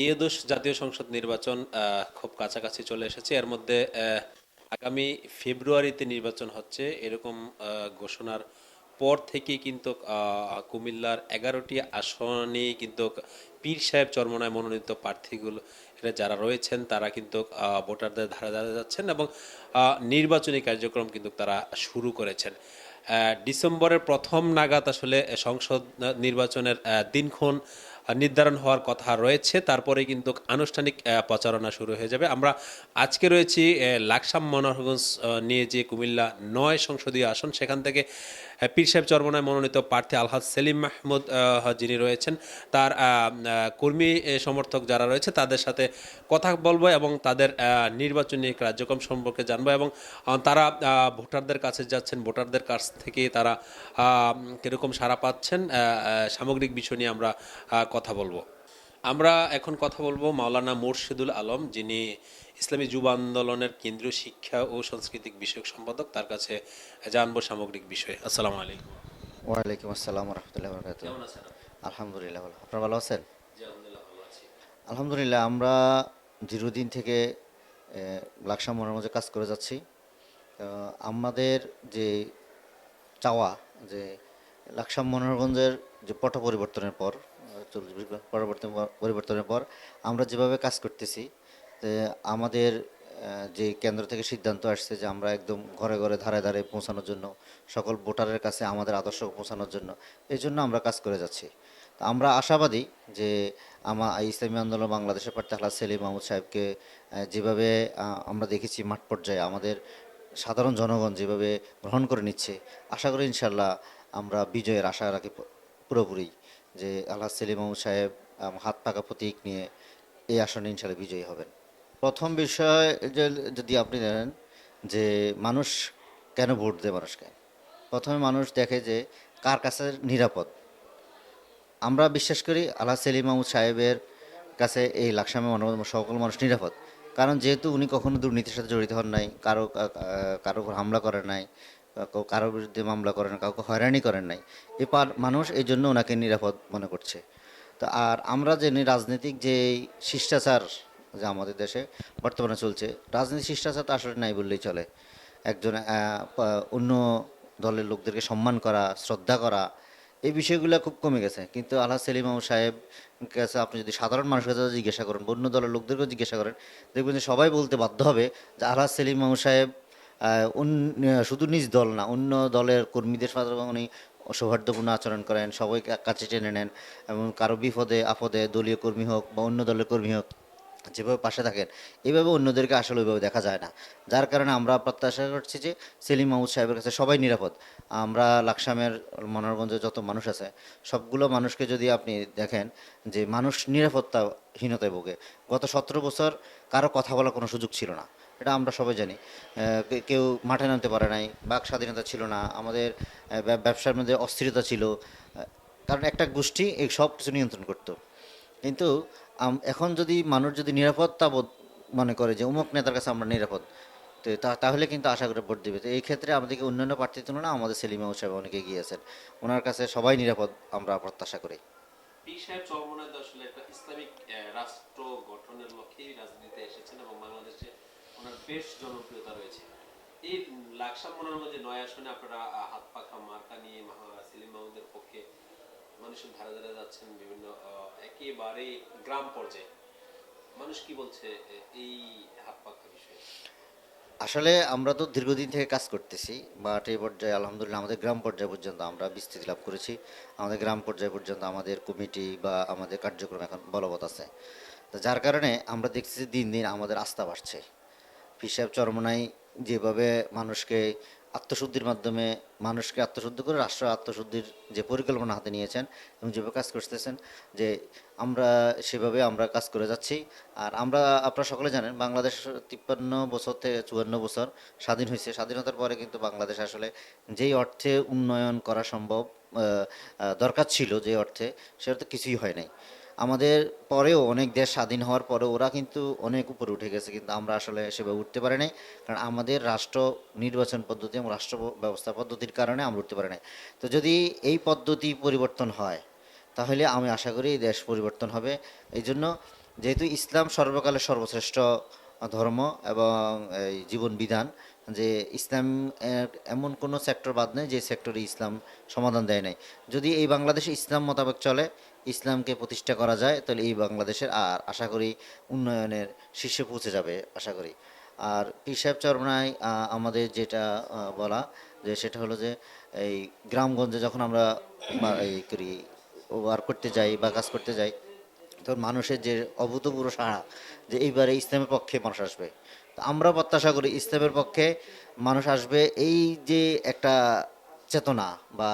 ত্রিয়োদশ জাতীয় সংসদ নির্বাচন খুব কাছাকাছি চলে এসেছে। এর মধ্যে আগামী ফেব্রুয়ারিতে নির্বাচন হচ্ছে। এরকম ঘোষণার পর থেকেই কিন্তু কুমিল্লার এগারোটি আসনে কিন্তু পীর সাহেব চরমনায় মনোনীত প্রার্থীগুলো যারা রয়েছেন, তারা কিন্তু ভোটারদের ধারা ধারে যাচ্ছেন এবং নির্বাচনী কার্যক্রম কিন্তু তারা শুরু করেছেন। ডিসেম্বরের প্রথম নাগাদ আসলে সংসদ নির্বাচনের দিনক্ষণ নির্ধারণ হওয়ার কথা রয়েছে। তারপরে কিন্তু আনুষ্ঠানিক প্রচারণা শুরু হয়ে যাবে। আমরা আজকে রয়েছি লাকসাম মনোহরগঞ্জ নিয়ে যে কুমিল্লা নয় সংসদীয় আসন, সেখান থেকে পীর সাহেব চরমনায় মনোনীত প্রার্থী আলহাজ সেলিম মাহমুদ যিনি রয়েছেন, তার কর্মী সমর্থক যারা রয়েছে, তাদের সাথে কথা বলব এবং তাদের নির্বাচনী কার্যক্রম সম্পর্কে জানব এবং তারা ভোটারদের কাছে যাচ্ছেন, ভোটারদের কাছ থেকে তারা কীরকম সাড়া পাচ্ছেন সামগ্রিক বিষয় নিয়ে আমরা কথা বলব। আমরা এখন কথা বলব মাওলানা মুর্শিদুল আলম, যিনি ইসলামী যুব আন্দোলনের কেন্দ্রীয় শিক্ষা ও সাংস্কৃতিক বিষয়ক সম্পাদক তার কাছে জানব সামগ্রিক বিষয়। আসসালামু আলাইকুম। ওয়ালাইকুম আসসালাম রহমতুল্লাহ বরকাত কেমন আছেন? আলহামদুলিল্লাহ ভালো। আপনারা ভালো আছেন? জি আলহামদুলিল্লাহ ভালো আছি। আলহামদুলিল্লাহ আমরা দীর্ঘদিন থেকে লাকসাম মনোরঞ্জে কাজ করে যাচ্ছি। আমাদের যে চাওয়া যে লাকসাম মনোরঞ্জের যে পট পরিবর্তনের পর পরিবর্তনের পর আমরা যেভাবে কাজ করতেছি আমাদের যে কেন্দ্র থেকে সিদ্ধান্ত আসছে যে আমরা একদম ঘরে ঘরে ধারে ধারে পৌঁছানোর জন্য, সকল ভোটারের কাছে আমাদের আদর্শ পৌঁছানোর জন্য, এই জন্য আমরা কাজ করে যাচ্ছি। তো আমরা আশাবাদী যে আমার ইসলামী আন্দোলন বাংলাদেশের প্রার্থী আল্লাহ সেলিম মাহমুদ সাহেবকে যেভাবে আমরা দেখেছি মাঠ পর্যায়ে, আমাদের সাধারণ জনগণ যেভাবে গ্রহণ করে নিচ্ছে, আশা করি ইনশাল্লাহ আমরা বিজয়ের আশা রাখি পুরোপুরি যে আল্লাহ সেলিম মাহমুদ সাহেব হাত পাকা প্রতীক নিয়ে এই আসনে ইনশাল্লাহ বিজয়ী হবেন। প্রথম বিষয় যে, যদি আপনি জানেন যে মানুষ কেন ভোট দেয় মানুষকে? প্রথমে মানুষ দেখে যে কার কাছে নিরাপদ। আমরা বিশ্বাস করি আল্লাহ সেলিম মাহমুদ সাহেবের কাছে এই লাকসামে সকল মানুষ নিরাপদ। কারণ যেহেতু উনি কখনো দুর্নীতির সাথে জড়িত হন নাই, কারও কারও উপর হামলা করেন নাই কারোর বিরুদ্ধে মামলা করেন কাউকে হয়রানি করেন নাই, এ মানুষ এই জন্য ওনাকে নিরাপদ মনে করছে। তো আর আমরা যে রাজনৈতিক যে শিষ্টাচার যে আমাদের দেশে বর্তমানে চলছে। রাজনীতি শিষ্টাচার তো আসলে নাই বললেই চলে। একজন অন্য দলের লোকদেরকে সম্মান করা, শ্রদ্ধা করা, এই বিষয়গুলো খুব কমে গেছে। কিন্তু আল্লাহ সেলিম মাহমুদ সাহেব কাছে আপনি যদি সাধারণ মানুষের কাছে জিজ্ঞাসা করেন অন্য দলের লোকদেরকেও জিজ্ঞাসা করেন, দেখবেন যে সবাই বলতে বাধ্য হবে যে আল্লাহ সেলিম মাহমুদ সাহেব শুধু নিজ দল না, অন্য দলের কর্মীদের সাথে উনি সৌহার্দ্যপূর্ণ আচরণ করেন, সবাইকে কাছে টেনে নেন এবং কারও বিপদে, আপদে দলীয় কর্মী হোক বা অন্য দলের কর্মী হোক যেভাবে পাশে থাকেন, এভাবে অন্যদেরকে আসলে ওইভাবে দেখা যায় না। যার কারণে আমরা প্রত্যাশা করছি যে সেলিম মাহমুদ সাহেবের কাছে সবাই নিরাপদ। আমরা লাকসামের মনোরগঞ্জে যত মানুষ আছে, সবগুলো মানুষকে যদি আপনি দেখেন যে মানুষ নিরাপত্তাহীনতায় ভোগে, গত সতেরো বছর কারও কথা বলার কোনো সুযোগ ছিল না। এটা আমরা সবাই জানি। কেউ মাঠে নামতে পারে নাই, বাক স্বাধীনতা ছিল না, আমাদের ব্যবসার মধ্যে অস্থিরতা ছিল। কারণ একটা গোষ্ঠী এই সব কিছু নিয়ন্ত্রণ করতো। কিন্তু এখন যদি মানুষ যদি নিরাপত্তা বোধ মনে করে যে অমুক নেতার কাছে আমরা নিরাপদ, তো তাহলে কিন্তু আশা করে ভোট দেবে। তো এই ক্ষেত্রে আমাদেরকে অন্যান্য প্রার্থীর তুলনায় আমাদের সেলিমা সাহেব অনেকে গিয়েছেন ওনার কাছে সবাই নিরাপদ আমরা প্রত্যাশা করি। বেশ জনপ্রিয়তা রয়েছে। এই লাকসাম মনোরঞ্জনের নয় আসনে আপনারা হাত পাখা মার্কা নিয়ে সেলিম মাহমুদের পক্ষে মানুষের ধারে ধারে যাচ্ছেন বিভিন্ন একেবারে গ্রাম পর্যায়ে। মানুষ কি বলছে এই হাত পাখা বিষয়ে? আসলে আমরা তো দীর্ঘদিন থেকে কাজ করতেছি। এই পর্যায়ে আলহামদুলিল্লাহ আমাদের গ্রাম পর্যায় পর্যন্ত আমরা বিস্তৃতি লাভ করেছি। আমাদের গ্রাম পর্যায় পর্যন্ত আমাদের কমিটি বা আমাদের কার্যক্রম এখন বলবৎ আছে। তো যার কারণে আমরা দেখছি দিন দিন আমাদের আস্থা বাড়ছে। হিসাব চরমনাই যেভাবে মানুষকে আত্মশুদ্ধির মাধ্যমে মানুষকে আত্মশুদ্ধ করে, রাষ্ট্র আত্মশুদ্ধির যে পরিকল্পনা হাতে নিয়েছেন, এবং যেভাবে কাজ করতেছেন, যে আমরা সেভাবে আমরা কাজ করে যাচ্ছি। আর আমরা, আপনারা সকলে জানেন, বাংলাদেশ তিপ্পান্ন বছর থেকে চুয়ান্ন বছর স্বাধীন হয়েছে। স্বাধীনতার পরে কিন্তু বাংলাদেশ আসলে যেই অর্থে উন্নয়ন করা সম্ভব দরকার ছিল যে অর্থে, সেটা তো কিছুই হয় নাই। আমাদের পরেও অনেক দেশ স্বাধীন হওয়ার পরেও ওরা কিন্তু অনেক উপরে উঠে গেছে, কিন্তু আমরা আসলে সেভাবে উঠতে পারি নাই, কারণ আমাদের রাষ্ট্র নির্বাচন পদ্ধতি এবং রাষ্ট্র ব্যবস্থা পদ্ধতির কারণে আমরা উঠতে পারি নাই। তো যদি এই পদ্ধতি পরিবর্তন হয়, তাহলে আমি আশা করি দেশ পরিবর্তন হবে। এই জন্য যেহেতু ইসলাম সর্বকালের সর্বশ্রেষ্ঠ ধর্ম এবং এই জীবন বিধান যে ইসলাম এমন কোনো সেক্টর বাদ নেই যে সেক্টরে ইসলাম সমাধান দেয় নাই। যদি এই বাংলাদেশে ইসলাম মোতাবেক চলে, ইসলামকে প্রতিষ্ঠা করা যায়, তাহলে এই বাংলাদেশের আর আশা করি উন্নয়নের শীর্ষে পৌঁছে যাবে, আশা করি। আর পিসাব চরমনায় আমাদের যেটা বলা যে সেটা হলো যে এই গ্রামগঞ্জে যখন আমরা এই করি, ওয়ার করতে যাই বা কাজ করতে যাই, তখন মানুষের যে অভূতপূর্ব সাড়া যে এইবারে ইসলামের পক্ষে মানুষ আসবে। আমরা প্রত্যাশা করি ইসলামের পক্ষে মানুষ আসবে এই যে একটা চেতনা বা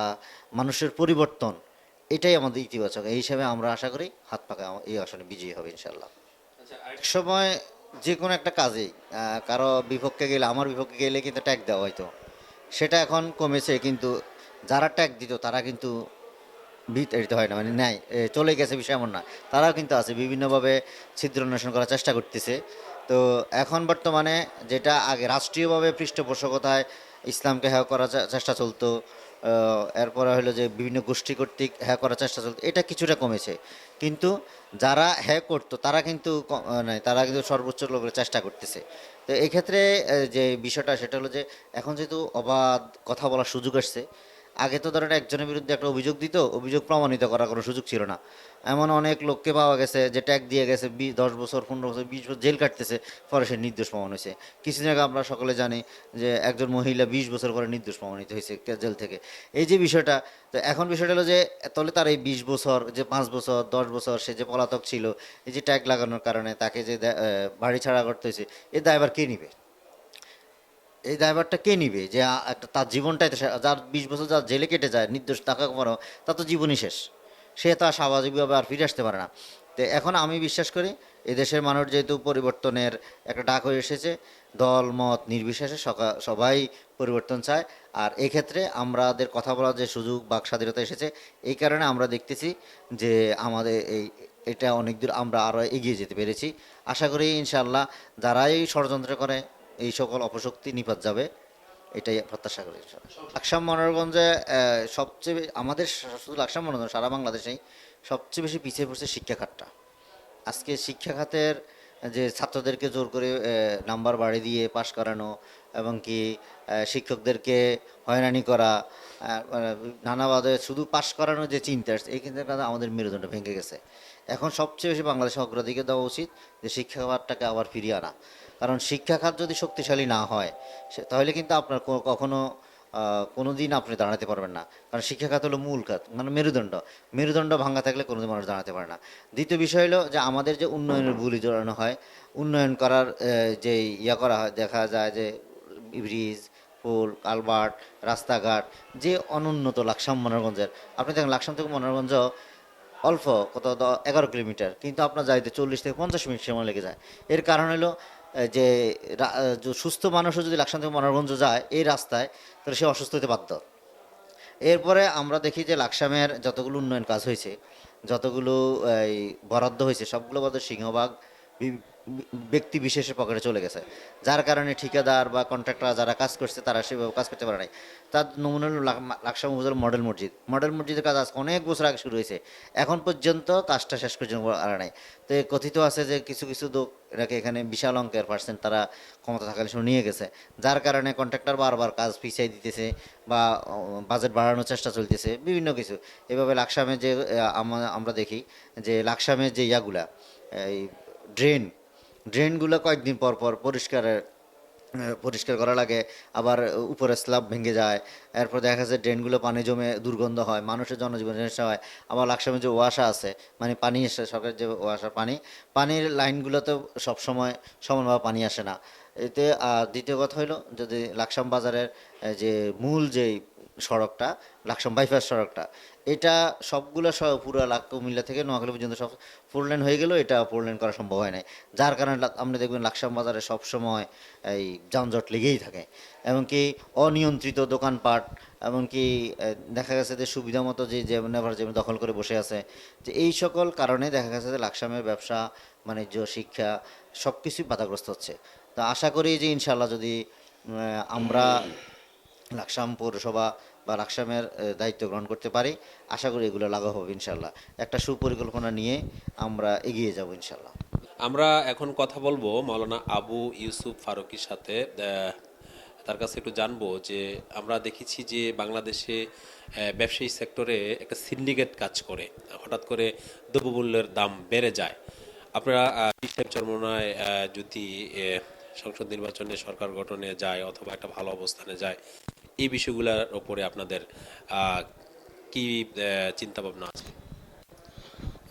মানুষের পরিবর্তন এটাই আমাদের ইতিবাচক। এই হিসাবে আমরা আশা করি হাত পাকা এই আসনে বিজয়ী হবে ইনশাল্লাহ আচ্ছা এক সময় যে কোনো একটা কাজেই কারও বিপক্ষে গেলে আমার বিপক্ষে গেলে কিন্তু ট্যাগ দেওয়া হয়তো। সেটা এখন কমেছে কিন্তু যারা ট্যাগ দিত তারা কিন্তু বিতাড়িত হয় না মানে নাই চলে গেছে বিষয় এমন না। তারাও কিন্তু আছে বিভিন্নভাবে ছিদ্র অন্বেষণ করার চেষ্টা করতেছে। তো এখন বর্তমানে যেটা আগে রাষ্ট্রীয়ভাবে পৃষ্ঠপোষকতায় ইসলামকে হ্যাঁ করার চেষ্টা চলতো এরপরে হলো যে বিভিন্ন গোষ্ঠী কর্তৃক হ্যাঁ করার চেষ্টা চলতো, এটা কিছুটা কমেছে। কিন্তু যারা হ্যাঁ করতো, তারা কিন্তু নাই তারা কিন্তু সর্বোচ্চ লোকের চেষ্টা করতেছে। তো এক্ষেত্রে যে বিষয়টা সেটা হলো যে এখন যেহেতু অবাধ কথা বলার সুযোগ আসছে আগে তো ধরেন একজনের বিরুদ্ধে একটা অভিযোগ দিত, অভিযোগ প্রমাণিত করার কোনো সুযোগ ছিল না। এমন অনেক লোককে পাওয়া গেছে যে ট্যাগ দিয়ে গেছে, বি- দশ বছর, পনেরো বছর, বিশ বছর জেল কাটতেছে, পরে সে নির্দোষ প্রমাণ হয়েছে। কিছুদিন আগে আমরা সকলে জানি যে একজন মহিলা বিশ বছর পরে নির্দোষ প্রমাণিত হয়েছে জেল থেকে। এই যে বিষয়টা, তো এখন বিষয়টা হলো যে, তাহলে তার এই বিশ বছর, যে পাঁচ বছর, দশ বছর সে যে পলাতক ছিল, এই যে ট্যাগ লাগানোর কারণে তাকে যে বাড়ি ছাড়া করতে হয়েছে এই দায়বার কে নিবে? এই দায়ভারটা কে নিবে? যে একটা তার জীবনটাই তো যার বিশ বছর যার জেলে কেটে যায়, নির্দোষ, টাকা কমানো তার তো জীবনই শেষ। সে তো স্বাভাবিকভাবে আর ফিরে আসতে পারে না। তো এখন আমি বিশ্বাস করি, এদেশের মানুষ যেহেতু পরিবর্তনের একটা ডাক হয়ে এসেছে, দল, মত, নির্বিশেষে সবাই পরিবর্তন চায়। আর এক্ষেত্রে আমাদের কথা বলার যে সুযোগ, বাক স্বাধীনতা এসেছে, এই কারণে আমরা দেখতেছি যে, আমাদের এই, এটা অনেক দূর আমরা আরও এগিয়ে যেতে পেরেছি। আশা করি ইনশাল্লাহ যারাই ষড়যন্ত্র করে এই সকল অপশক্তি নিপাত যাবে, এটাই প্রত্যাশা করি লাকসাম মনোরগঞ্জে সবচেয়ে আমাদের শুধু লাকসাম মনোরঞ্জন সারা বাংলাদেশেই সবচেয়ে বেশি পিছিয়ে পড়ছে শিক্ষা খাতটা। আজকে শিক্ষা খাতের যে ছাত্রদেরকে জোর করে নাম্বার বাড়ি দিয়ে পাশ করানো এবং কি শিক্ষকদেরকে হয়রানি করা নানাভাবে শুধু পাশ করানোর যে চিন্তা, এই কিন্তু আমাদের মেরুদণ্ড ভেঙে গেছে। এখন সবচেয়ে বেশি বাংলাদেশে অগ্রাধিকার দেওয়া উচিত যে শিক্ষা খাতটাকে আবার ফিরিয়ে আনা। কারণ শিক্ষা খাত যদি শক্তিশালী না হয় তাহলে কিন্তু আপনার কখনো কোনো দিন আপনি দাঁড়াতে পারবেন না। কারণ শিক্ষা খাত হলো মূল খাত মানে মেরুদণ্ড। মেরুদণ্ড ভাঙা থাকলে কোনোদিন মানুষ দাঁড়াতে পারে না। দ্বিতীয় বিষয় হলো যে আমাদের যে উন্নয়নের বুলি জড়ানো হয়, উন্নয়ন করার যে ইয়া করা হয়, দেখা যায় যে ব্রিজ, পোল কালভার্ট রাস্তাঘাট, যে অনুন্নত লাকসাম মনোরগঞ্জের আপনি দেখেন লাকসাম থেকে মনোরগঞ্জ অল্প, কত এগারো কিলোমিটার, কিন্তু আপনার যাইতে চল্লিশ থেকে পঞ্চাশ মিনিট সময় লেগে যায়। এর কারণ হলো যে সুস্থ মানুষও যদি লাকসাম থেকে মনোরঞ্জ যায় এই রাস্তায়, তাহলে সে অসুস্থ হতে বাধ্য। এরপরে আমরা দেখি যে লাকসামের যতগুলো উন্নয়ন কাজ হয়েছে, যতগুলো, এই, বরাদ্দ হয়েছে, সবগুলো বরাদ্দ বি- ব্যক্তি বিশেষের পকেটে চলে গেছে। যার কারণে ঠিকাদার বা কন্ট্রাক্টর যারা কাজ করছে, তারা সেভাবে কাজ করতে পারে নাই। তার নমুনা হল লাক- লাকসাম উপজেলার মডেল মসজিদ। মডেল মসজিদের কাজ আজ অনেক বছর আগে শুরু হয়েছে। এখন পর্যন্ত কাজটা শেষ পর্যন্ত আর নাই। তো কথিত আছে যে কিছু কিছু লোক এটাকে এখানে বিশাল অঙ্কের পার্সেন্ট তারা ক্ষমতা থাকার সময় নিয়ে গেছে। যার কারণে কন্ট্রাক্টর বারবার কাজ পিছিয়ে দিতেছে বা বাজেট বাড়ানোর চেষ্টা চলতেছে, বিভিন্ন কিছু। এভাবে লাকসামে যে আমরা দেখি যে লাকসামের যে ইয়াগুলা, এই ড্রেন ড্রেনগুলো কয়েকদিন পর পর পরিষ্কারের পরিষ্কার করা লাগে, আবার উপরে স্ল্যাব ভেঙে যায়। এরপর দেখা যাচ্ছে ড্রেনগুলো পানি জমে দুর্গন্ধ হয়, মানুষের জনজীবন সমস্যা হয়। আবার লাকসামে যে ওয়াসা আছে মানে পানি এসে সরকারের যে ওয়াসার পানি, পানির লাইনগুলোতে সবসময় সমানভাবে পানি আসে না। এতে দ্বিতীয় কথা হলো, যদি লাকসাম বাজারের যে মূল যেই সড়কটা, লাকসাম বাইপাস সড়কটা। এটা সবগুলো সব পুরো কুমিল্লা থেকে নোয়াখালী পর্যন্ত সব ফোর লেন হয়ে গেলেও এটা ফোর লেন করা সম্ভব হয় নাই। যার কারণে আপনি দেখবেন লাকসাম বাজারে সবসময় এই যানজট লেগেই থাকে। এমনকি অনিয়ন্ত্রিত দোকানপাট, এমনকি দেখা গেছে যে সুবিধা মতো যে যেমন আবার যেমন দখল করে বসে আছে, যে এই সকল কারণে দেখা গেছে যে লাকসামের ব্যবসা, বাণিজ্য, শিক্ষা সব কিছুই বাধাগ্রস্ত হচ্ছে। তো আশা করি যে ইনশাল্লাহ যদি আমরা লাকসাম পৌরসভা বা লাকসামের দায়িত্ব গ্রহণ করতে পারি। আশা করি এগুলো লাগু হবে ইনশাল্লাহ একটা সুপরিকল্পনা নিয়ে আমরা এগিয়ে যাব ইনশাল্লাহ আমরা এখন কথা বলব মাওলানা আবু ইউসুফ ফারুকির সাথে। তার কাছে একটু জানব যে আমরা দেখেছি যে বাংলাদেশে ব্যবসায়ী সেক্টরে একটা সিন্ডিকেট কাজ করে। হঠাৎ করে দ্রব্যমূল্যের দাম বেড়ে যায়। আপনারা হিসেব চরমনায় যদি সংসদ নির্বাচনে সরকার গঠনে যায় অথবা একটা ভালো অবস্থানে যায়, এই বিষয়গুলোর ওপরে আপনাদের কি চিন্তা ভাবনা আছে?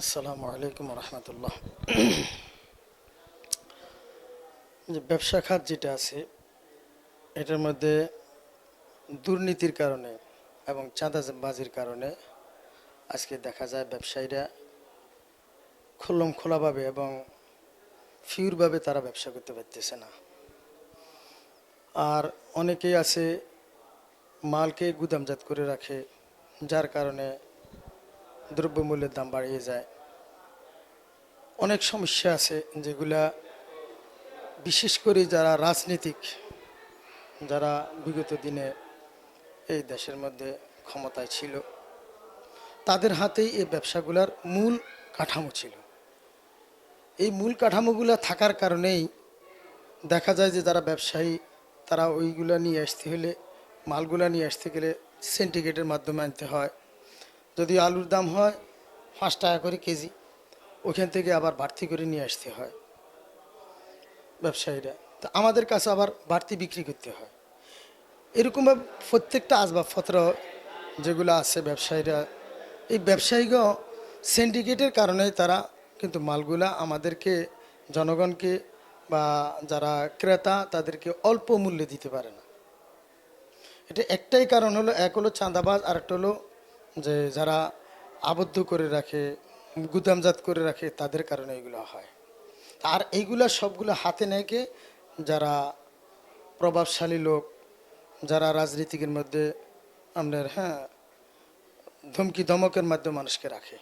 আসসালামু আলাইকুম রহমতুল্লাহ। যে ব্যবসা খাত যেটা আছে, এটার মধ্যে দুর্নীতির কারণে এবং চাঁদাবাজির কারণে আজকে দেখা যায় ব্যবসায়ীরা খুল্লম খোলাভাবে এবং ফিউরভাবে তারা ব্যবসা করতে পারতেছে না। আর অনেকেই আছে মালকে গুদামজাত করে রাখে, যার কারণে দ্রব্যমূল্যের দাম বাড়িয়ে যায়। অনেক সমস্যা আছে যেগুলা বিশেষ করে যারা রাজনীতিক, যারা বিগত দিনে এই দেশের মধ্যে ক্ষমতায় ছিল, তাদের হাতেই এই ব্যবসাগুলার মূল কাঠামো ছিল। এই মূল কাঠামোগুলো থাকার কারণেই দেখা যায় যে যারা ব্যবসায়ী, তারা ওইগুলো নিয়ে আসতে হলে, মালগুলা নিয়ে আসতে গেলে সিন্ডিকেটের মাধ্যমে আনতে হয়। যদি আলুর দাম হয় পাঁচ টাকা করে কেজি ওখান থেকে আবার বাড়তি করে নিয়ে আসতে হয় ব্যবসায়ীরা। তো আমাদের কাছে আবার বাড়তি বিক্রি করতে হয়। এরকমভাবে প্রত্যেকটা আসবাবপত্র যেগুলো আছে ব্যবসায়ীরা, এই ব্যবসায়ীগণ সিন্ডিকেটের কারণে তারা কিন্তু মালগুলা আমাদেরকে, জনগণকে বা যারা ক্রেতা, তাদেরকে অল্প মূল্যে দিতে পারে না। এটা একটাই কারণ হলো, এক হলো চাঁদাবাজ আর একটা হলো যে যারা আবদ্ধ করে রাখে, গুদামজাত করে রাখে, তাদের কারণে এগুলো হয়। আর এইগুলা সবগুলো হাতে নেয় কে যারা প্রভাবশালী লোক, যারা রাজনীতিকের মধ্যে আপনার হ্যাঁ ধমকি ধমকের মাধ্যমে মানুষকে রাখে,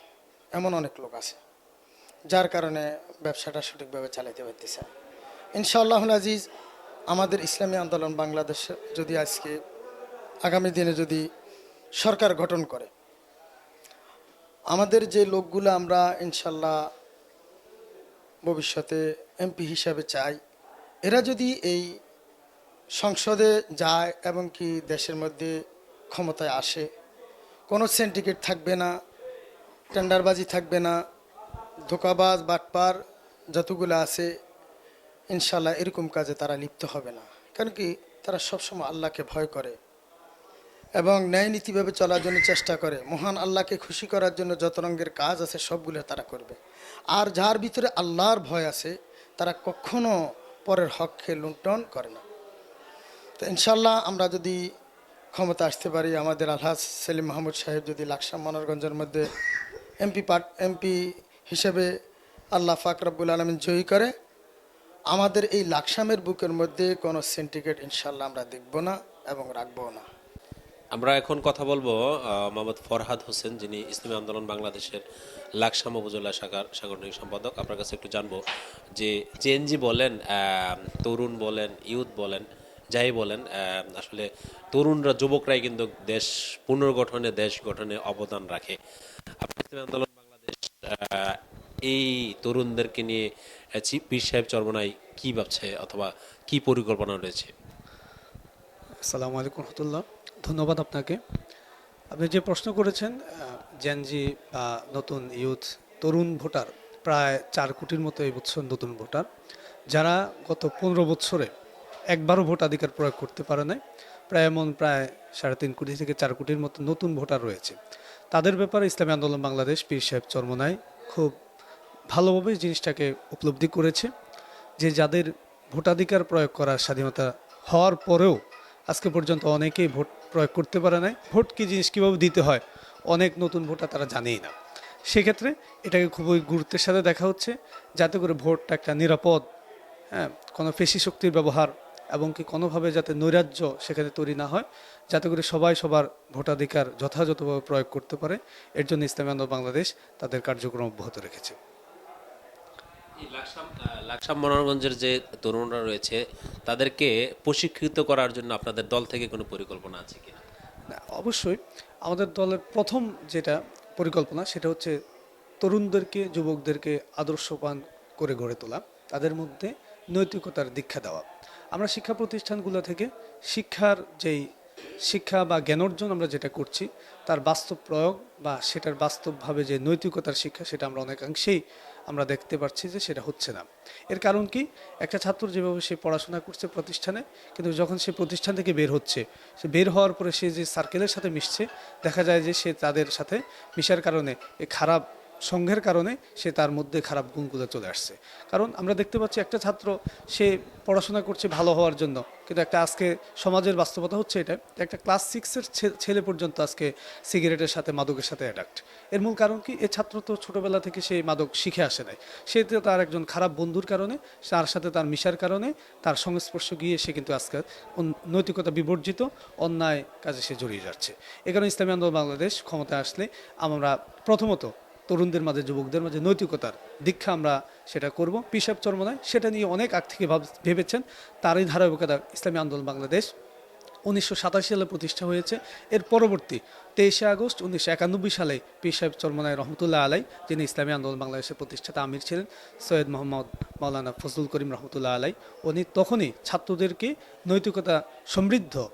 এমন অনেক লোক আছে। যার কারণে ব্যবসাটা সঠিকভাবে চালাতে পারতেছে। ইনশাআল্লাহ আজিজ, আমাদের ইসলামী আন্দোলন বাংলাদেশ যদি আজকে, আগামী দিনে যদি সরকার গঠন করে, আমাদের যে লোকগুলো আমরা ইনশাল্লাহ ভবিষ্যতে এমপি হিসাবে চাই, এরা যদি এই সংসদে যায় এবং কি দেশের মধ্যে ক্ষমতায় আসে, কোনো সিন্ডিকেট থাকবে না টেন্ডারবাজি থাকবে না ধোকাবাজ, বাটপার যতগুলো আছে ইনশাল্লাহ এরকম কাজে তারা লিপ্ত হবে না। কারণ কি তারা সবসময় আল্লাহকে ভয় করে এবং ন্যায় নীতিভাবে চলার জন্য চেষ্টা করে। মহান আল্লাহকে খুশি করার জন্য যত রঙের কাজ আছে, সবগুলো তারা করবে। আর যার ভিতরে আল্লাহর ভয় আছে, তারা কখনো পরের হককে লুণ্ঠন করে না। তো ইনশাল্লাহ আমরা যদি ক্ষমতা আসতে পারি, আমাদের আলহাজ সেলিম মাহমুদ সাহেব যদি লাকসাম মনোরগঞ্জের মধ্যে এমপি পাট এমপি হিসেবে আল্লাহ ফাকরাবুল আলমিন জয়ী করে। আমাদের এই লাকসামের বুকের মধ্যে কোনো সিন্ডিকেট ইনশাল্লাহ আমরা দেখব না এবং রাখব না। আমরা এখন কথা বলব মোহাম্মদ ফরহাদ হোসেন, যিনি ইসলামী আন্দোলন বাংলাদেশের লাকসাম উপজেলা শাখার সাংগঠনিক সম্পাদক। আপনার কাছে একটু জানব যে জেএনজি বলেন তরুণ বলেন ইউথ বলেন, যাই বলেন আসলে তরুণরা, যুবকরাই কিন্তু দেশ পুনর্গঠনে, দেশ গঠনে অবদান রাখে। আন্দোলন এই তরুণদেরকে নিয়ে পীর সাহেব চরমনাই কি ভাবছে অথবা কি পরিকল্পনা রয়েছে? আসসালামু আলাইকুম রহমতুল্লাহ। ধন্যবাদ আপনাকে। আপনি যে প্রশ্ন করেছেন জেনজি বা নতুন ইউথ, তরুণ ভোটার, প্রায় চার কোটির মতো এই বছর নতুন ভোটার, যারা গত পনেরো বছরে একবারও ভোটাধিকার প্রয়োগ করতে পারে নাই, প্রায় এমন প্রায় সাড়ে তিন কোটি থেকে চার কোটির মতো নতুন ভোটার রয়েছে। তাদের ব্যাপারে ইসলামী আন্দোলন বাংলাদেশ পীর সাহেব চরমনায় খুব ভালোভাবে জিনিসটাকে উপলব্ধি করেছে যে যাদের ভোটাধিকার প্রয়োগ করার স্বাধীনতা হওয়ার পরেও আজকে পর্যন্ত অনেকেই ভোট প্রয়োগ করতে পারে নাই। ভোট কি জিনিস কীভাবে দিতে হয়, অনেক নতুন ভোটার তারা জানেই না। সেক্ষেত্রে এটাকে খুবই গুরুত্বের সাথে দেখা হচ্ছে, যাতে করে ভোটটা একটা নিরাপদ হ্যাঁ কোনো পেশি শক্তির ব্যবহার এবং কি কোনোভাবে যাতে নৈরাজ্য সেখানে তৈরি না হয় যাতে করে সবাই সবার ভোটাধিকার যথাযথভাবে প্রয়োগ করতে পারে এর জন্য ইসলামী আন্দোলন বাংলাদেশ তাদের কার্যক্রম অব্যাহত রেখেছে। লাকসাম মনোরঞ্জের যে তরুণরা রয়েছে তাদেরকে প্রশিক্ষিত করার জন্য আপনাদের দল থেকে কোনো পরিকল্পনা আছে কিনা? না, অবশ্যই। আমাদের দলের প্রথম যেটা পরিকল্পনা সেটা হচ্ছে তরুণদেরকে যুবকদেরকে আদর্শবান করে গড়ে তোলা তাদের মধ্যে নৈতিকতার দীক্ষা দেওয়া। আমরা শিক্ষা প্রতিষ্ঠানগুলো থেকে শিক্ষার যেই শিক্ষা বা জ্ঞান অর্জন আমরা যেটা করছি, তার বাস্তব প্রয়োগ বা সেটার বাস্তবভাবে যে নৈতিকতার শিক্ষা সেটা আমরা অনেকাংশেই আমরা দেখতে পাচ্ছি যে সেটা হচ্ছে না। এর কারণ কি? একটা ছাত্র যেভাবে সে পড়াশোনা করছে প্রতিষ্ঠানে, কিন্তু যখন সে প্রতিষ্ঠান থেকে বের হচ্ছে, সে বের হওয়ার পরে সে যে সার্কেলের সাথে মিশছে, দেখা যায় যে সে তাদের সাথে মিশার কারণে খারাপ সংঘের কারণে সে তার মধ্যে খারাপ গুণগুলো চলে আসছে। কারণ আমরা দেখতে পাচ্ছি একটা ছাত্র, সে পড়াশোনা করছে ভালো হওয়ার জন্য। কিন্তু একটা আজকে সমাজের বাস্তবতা হচ্ছে এটা, একটা ক্লাস সিক্সের ছেলে পর্যন্ত আজকে সিগারেটের সাথে মাদকের সাথে অ্যাডাক্ট এর মূল কারণ কি? এ ছাত্র তো ছোটবেলা থেকে সে মাদক শিখে আসে নাই। সে তো তার একজন খারাপ বন্ধুর কারণে, তার সাথে তার মিশার কারণে, তার সংস্পর্শ গিয়ে সে কিন্তু আজকে নৈতিকতা বিবর্জিত, অন্যায় কাজে সে জড়িয়ে যাচ্ছে। এ কারণে ইসলামী আন্দোলন বাংলাদেশ ক্ষমতায় আসলে আমরা প্রথমত তরুণদের মাঝে, যুবকদের মাঝে নৈতিকতার দীক্ষা আমরা সেটা করব। পিসাব চর্মনায় সেটা নিয়ে অনেক আগ থেকে ভাব- ভেবেছেন। তারই ধারাবাহিকতা ইসলামী আন্দোলন বাংলাদেশ উনিশশো সাতাশি সালে প্রতিষ্ঠা হয়েছে। এর পরবর্তী তেইশে আগস্ট উনিশশো একানব্বই সালে পীর সাহেব চরমনায় রহমতুল্লাহ আলাই, যিনি ইসলামী আন্দোলন বাংলাদেশের প্রতিষ্ঠাতা আমির ছিলেন, সৈয়দ মোহাম্মদ মাওলানা ফজলুল করিম রহমতুল্লাহ আলাই, উনি তখনই ছাত্রদেরকে নৈতিকতা সমৃদ্ধ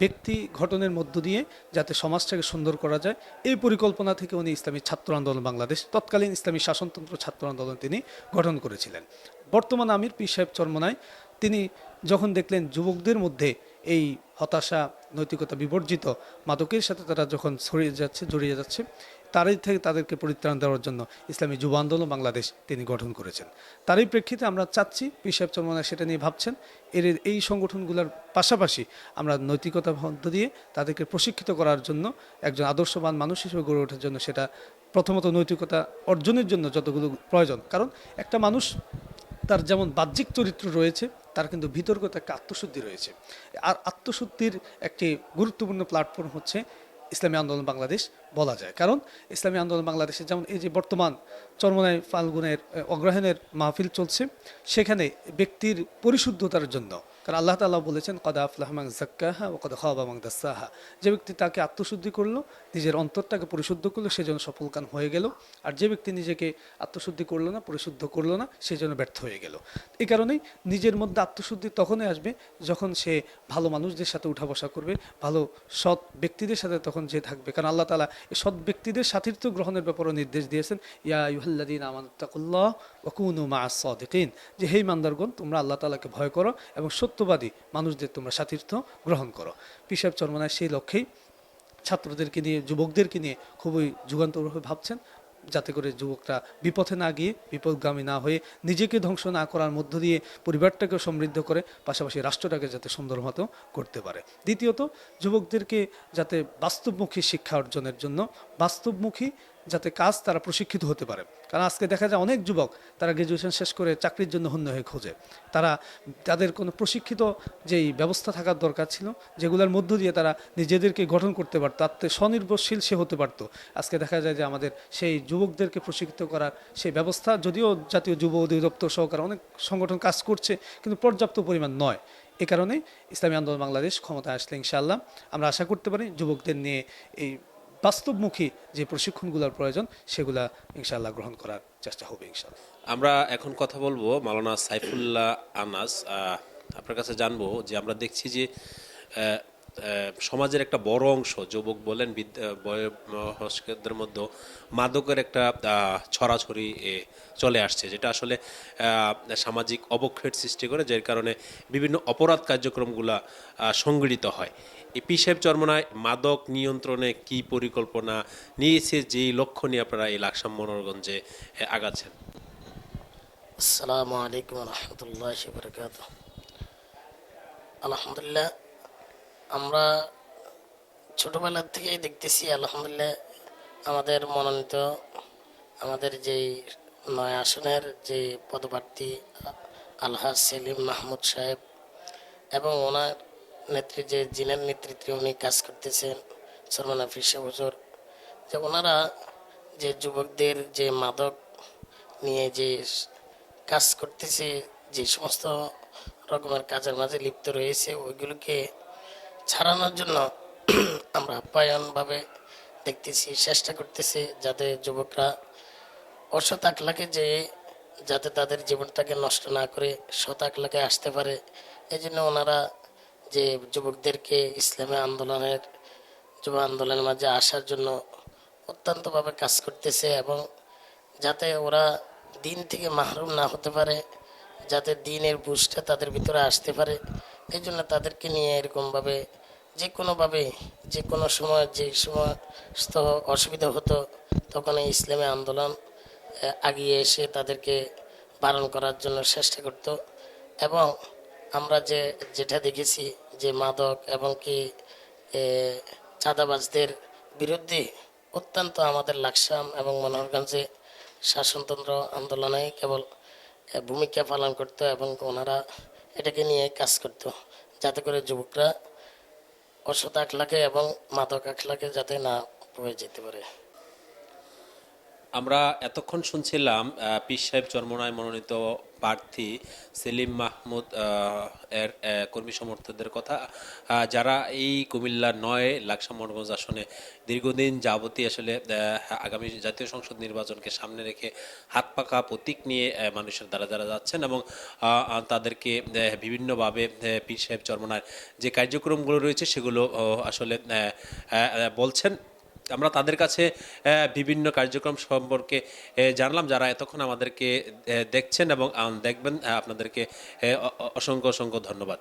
ব্যক্তি ঘটনের মধ্য দিয়ে যাতে সমাজটাকে সুন্দর করা যায়, এই পরিকল্পনা থেকে উনি ইসলামী ছাত্র আন্দোলন বাংলাদেশ, তৎকালীন ইসলামী শাসনতন্ত্র ছাত্র আন্দোলন তিনি গঠন করেছিলেন। বর্তমান আমির পীর সাহেব চর্মনায় তিনি যখন দেখলেন যুবকদের মধ্যে এই হতাশা, নৈতিকতা বিবর্জিত, মাদকের সাথে তারা যখন ছড়িয়ে যাচ্ছে, জড়িয়ে যাচ্ছে তারই থেকে তাদেরকে পরিত্রাণ দেওয়ার জন্য ইসলামী যুব আন্দোলন বাংলাদেশ তিনি গঠন করেছেন। তারই প্রেক্ষিতে আমরা চাচ্ছি পিসাব চরমনা সেটা নিয়ে ভাবছেন, এর, এই সংগঠনগুলোর পাশাপাশি আমরা নৈতিকতা মধ্য দিয়ে তাদেরকে প্রশিক্ষিত করার জন্য একজন আদর্শবান মানুষ হিসেবে গড়ে ওঠার জন্য সেটা প্রথমত নৈতিকতা অর্জনের জন্য যতগুলো প্রয়োজন। কারণ একটা মানুষ, তার যেমন বাহ্যিক চরিত্র রয়েছে, তার কিন্তু বিতর্কতা একটা আত্মশুদ্ধি রয়েছে। আর আত্মশুদ্ধির একটি গুরুত্বপূর্ণ প্ল্যাটফর্ম হচ্ছে ইসলামী আন্দোলন বাংলাদেশ বলা যায়। কারণ ইসলামী আন্দোলন বাংলাদেশে যেমন এই যে বর্তমান চরমনায় ফাল্গুনের অগ্রহণের মাহফিল চলছে, সেখানে ব্যক্তির পরিশুদ্ধতার জন্য কারণ আল্লাহ তাআলা বলেছেন, কদা আফলাহমাং জাক্কাহা ও কদা খাবামাং দাসাহা। যে ব্যক্তি তাকে আত্মশুদ্ধি করল, নিজের অন্তরটাকে পরিশুদ্ধ করল সেজন্য সফলকাম হয়ে গেল। আর যে ব্যক্তি নিজেকে আত্মশুদ্ধি করল না, পরিশুদ্ধ করল না সেজন্য ব্যর্থ হয়ে গেল। এই কারণেই নিজের মধ্যে আত্মশুদ্ধি তখনই আসবে যখন সে ভালো মানুষদের সাথে উঠা বসা করবে, ভালো সৎ ব্যক্তিদের সাথে তখন যে থাকবে। কারণ আল্লাহ তালা এই সৎ ব্যক্তিদের সাথিত্ব গ্রহণের ব্যাপারেও নির্দেশ দিয়েছেন, ইয়া ইউহাল্লাদিন আমানুত্তাকুল্লাহ ওকুনু মা সদিকিন। যে হেই মান্দারগণ তোমরা আল্লাহ তালাকে ভয় করো এবং সত্যবাদী মানুষদের তোমরা সাথিত্ব গ্রহণ করো। পিসাব চর্মনায় সেই লক্ষ্যেই ছাত্রদেরকে নিয়ে, যুবকদেরকে নিয়ে খুবই যুগান্তরভাবে ভাবছেন, যাতে করে যুবকরা বিপথে না গিয়ে, বিপদগামী না হয়ে নিজেকে ধ্বংস না করার মধ্য দিয়ে পরিবারটাকে সমৃদ্ধ করে, পাশাপাশি রাষ্ট্রটাকে যাতে সুন্দর মতো করতে পারে। দ্বিতীয়ত, যুবকদেরকে যাতে বাস্তবমুখী শিক্ষা অর্জনের জন্য, বাস্তবমুখী যাতে কাজ তারা প্রশিক্ষিত হতে পারে। কারণ আজকে দেখা যায় অনেক যুবক তারা গ্র্যাজুয়েশন শেষ করে চাকরির জন্য হন্য হয়ে খোঁজে। তারা তাদের কোনো প্রশিক্ষিত যেই ব্যবস্থা থাকার দরকার ছিল, যেগুলোর মধ্য দিয়ে তারা নিজেদেরকে গঠন করতে পারতো আত্মে স্বনির্ভরশীল সে হতে পারতো। আজকে দেখা যায় যে আমাদের সেই যুবকদেরকে প্রশিক্ষিত করার সেই ব্যবস্থা, যদিও জাতীয় যুব অধিদপ্তর সহকারে অনেক সংগঠন কাজ করছে, কিন্তু পর্যাপ্ত পরিমাণ নয়। এ কারণে ইসলামী আন্দোলন বাংলাদেশ ক্ষমতায় আসলে ইনশাআল্লাহ আমরা আশা করতে পারি যুবকদের নিয়ে এই বাস্তবমুখী যে প্রশিক্ষণগুলোর প্রয়োজন, সেগুলা ইনশাআল্লাহ গ্রহণ করার চেষ্টা হবে ইনশাআল্লাহ। আমরা এখন কথা বলব মাওলানা সাইফুল্লাহ আনাস আপনার কাছে জানব যে আমরা দেখছি যে সমাজের একটা বড় অংশ, যুবক বলেন বয়স্কদের মধ্যে মাদকের একটা ছড়াছড়ি চলে আসছে, যেটা আসলে সামাজিক অবক্ষয়ের সৃষ্টি করে যার কারণে বিভিন্ন অপরাধ কার্যক্রমগুলা সংগঠিত হয়। পিসেব চর্মনায় মাদক নিয়ন্ত্রণে কি পরিকল্পনা নিয়েছে, যেই লক্ষ্য নিয়ে আপনারা এই লাকসাম মনোরগঞ্জে আগাচ্ছেন? আসসালামু আলাইকুম রহমতুল্লাহ বরকাত আলহামদুলিল্লাহ, আমরা ছোটবেলার থেকেই দেখতেছি, আলহামদুলিল্লাহ, আমাদের মনোনীত, আমাদের যে নয় আসনের যে পদপ্রার্থী আলহাজ সেলিম মাহমুদ সাহেব এবং ওনার নেতৃত্বে জিনের নেতৃত্বে উনি কাজ করতেছেন, সলমান ফিসা হুজুর। যে ওনারা যে যুবকদের যে মাদক নিয়ে যে কাজ করতেছে, যে সমস্ত রকমের কাজের মাঝে লিপ্ত রয়েছে, ওইগুলোকে ছাড়ানোর জন্য আমরা আপ্যায়নভাবে দেখতেছি, চেষ্টা করতেছি যাতে যুবকরা অসৎ আখলাকে যে, যাতে তাদের জীবনটাকে নষ্ট না করে সৎ আখলাকে আসতে পারে। এই জন্য ওনারা যে যুবকদেরকে ইসলামী আন্দোলনের, যুব আন্দোলনের মাঝে আসার জন্য অত্যন্তভাবে কাজ করতেছে এবং যাতে ওরা দিন থেকে মাহরুম না হতে পারে, যাতে দিনের বুঝটা তাদের ভিতরে আসতে পারে, এই জন্য তাদেরকে নিয়ে এরকমভাবে যে কোনোভাবে, যে কোনো সময়, যে সমস্ত অসুবিধা হতো, তখন এই ইসলামী আন্দোলন আগিয়ে এসে তাদেরকে বারণ করার জন্য চেষ্টা করত। এবং আমরা যে, যেটা দেখেছি যে মাদক এবং কি চাঁদাবাজদের বিরুদ্ধে অত্যন্ত আমাদের লাকসাম এবং মনোহরগঞ্জে শাসনতন্ত্র আন্দোলনে কেবল ভূমিকা পালন করত এবং ওনারা এটাকে নিয়ে কাজ করত। যাতে করে যুবকরা অসৎ আখলাকে এবং মাদক আখলাকে যাতে না পড়ে যেতে পারে। আমরা এতক্ষণ শুনছিলাম পীর সাহেব চরমনায় মনোনীত প্রার্থী সেলিম মাহমুদ এর কর্মী সমর্থকদের কথা। যারা এই কুমিল্লা নয় লাকসা মনগঞ্জ আসনে দীর্ঘদিন যাবতীয় আসলে আগামী জাতীয় সংসদ নির্বাচনকে সামনে রেখে হাত পাকা প্রতীক নিয়ে মানুষের দ্বারা দ্বারা যাচ্ছেন এবং তাদেরকে বিভিন্নভাবে পীর সাহেব চরমনার যে কার্যক্রমগুলো রয়েছে সেগুলো আসলে বলছেন। আমরা তাদের কাছে বিভিন্ন কার্যক্রম সম্পর্কে জানলাম। যারা এতক্ষণ আমাদেরকে দেখছেন এবং দেখবেন আপনাদেরকে অসংখ্য অসংখ্য ধন্যবাদ।